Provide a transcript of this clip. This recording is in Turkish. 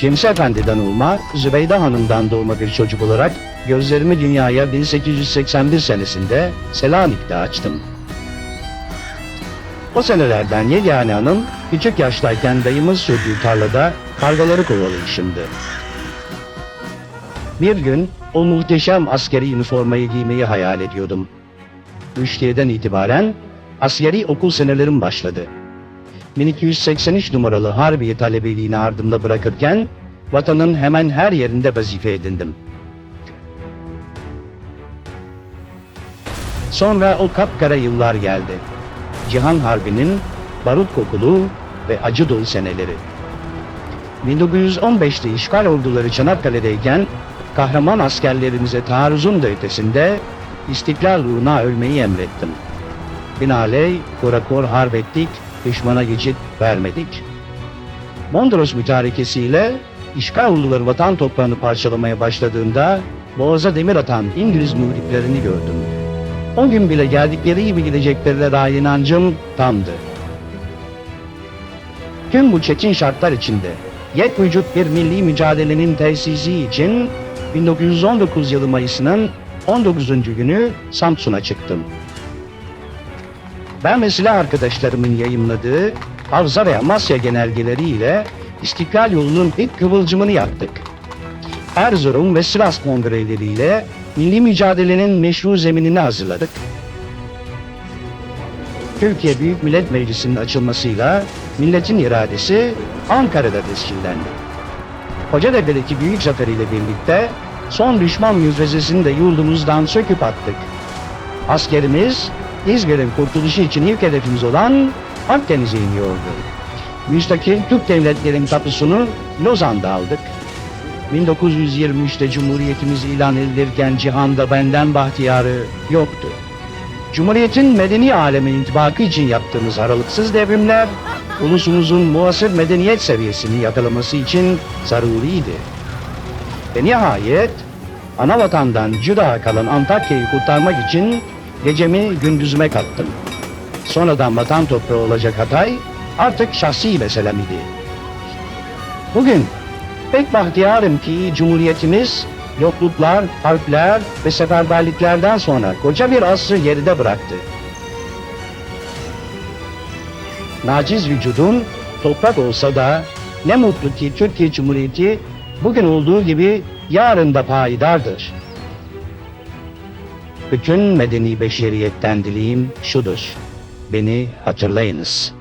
Şemsi Efendi'den olma, Zübeyde Hanım'dan doğma bir çocuk olarak gözlerimi dünyaya 1881 senesinde Selanik'te açtım. O senelerden yegane anım küçük yaştayken dayımız sürdüğü tarlada kargaları kovalayışımdı. Bir gün o muhteşem askeri üniformayı giymeyi hayal ediyordum. Müştiyeden itibaren askeri okul senelerim başladı. 1283 numaralı Harbiye talebeliğini ardımda bırakırken vatanın hemen her yerinde vazife edindim. Sonra o kapkara yıllar geldi. Cihan Harbi'nin barut kokulu ve acı dolu seneleri. 1915'te işgal orduları Çanakkale'deyken kahraman askerlerimize taarruzun da ötesinde istiklal uğruna ölmeyi emrettim. Binaenaleyh korakor harp ettik, düşmana geçit vermedik. Mondros mütarekesiyle işgal orduları vatan toprağını parçalamaya başladığında boğaza demir atan İngiliz muhriplerini gördüm. O gün bile geldikleri gibi gideceklerine dair inancım tamdı. Tüm bu çetin şartlar içinde yet vücut bir milli mücadelenin tesisi için 1919 yılı Mayıs'ının 19. günü Samsun'a çıktım. Ben ve silah arkadaşlarımın yayımladığı Havza ve Amasya genelgeleriyle İstiklal yolunun ilk kıvılcımını yaktık. Erzurum ve Sivas kongreleriyle milli mücadelenin meşru zeminini hazırladık. Türkiye Büyük Millet Meclisi'nin açılmasıyla milletin iradesi Ankara'da tescillendi. Kocatepe'deki büyük zaferiyle birlikte son düşman yüzvezesini de yurdumuzdan söküp attık. Askerimiz İzmir'in kurtuluşu için ilk hedefimiz olan Akdeniz'e iniyordu. Müstakil Türk devletlerin tapusunu Lozan'da aldık. 1923'te Cumhuriyetimiz ilan edilirken cihanda benden bahtiyarı yoktu. Cumhuriyetin medeni aleme intibakı için yaptığımız aralıksız devrimler, ulusumuzun muasır medeniyet seviyesini yakalaması için zaruriydi. Ve nihayet ana vatandan cüda kalan Antakya'yı kurtarmak için gecemi gündüzüme kattım. Sonradan vatan toprağı olacak Hatay artık şahsi meselem idi. Bugün pek bahtiyarım ki Cumhuriyetimiz yokluklar, harpler ve seferberliklerden sonra koca bir asrı geride bıraktı. Naciz vücudun toprak olsa da ne mutlu ki Türkiye Cumhuriyeti bugün olduğu gibi yarın da payidardır. Bütün medeni beşeriyetten dileğim şudur. Beni hatırlayınız.''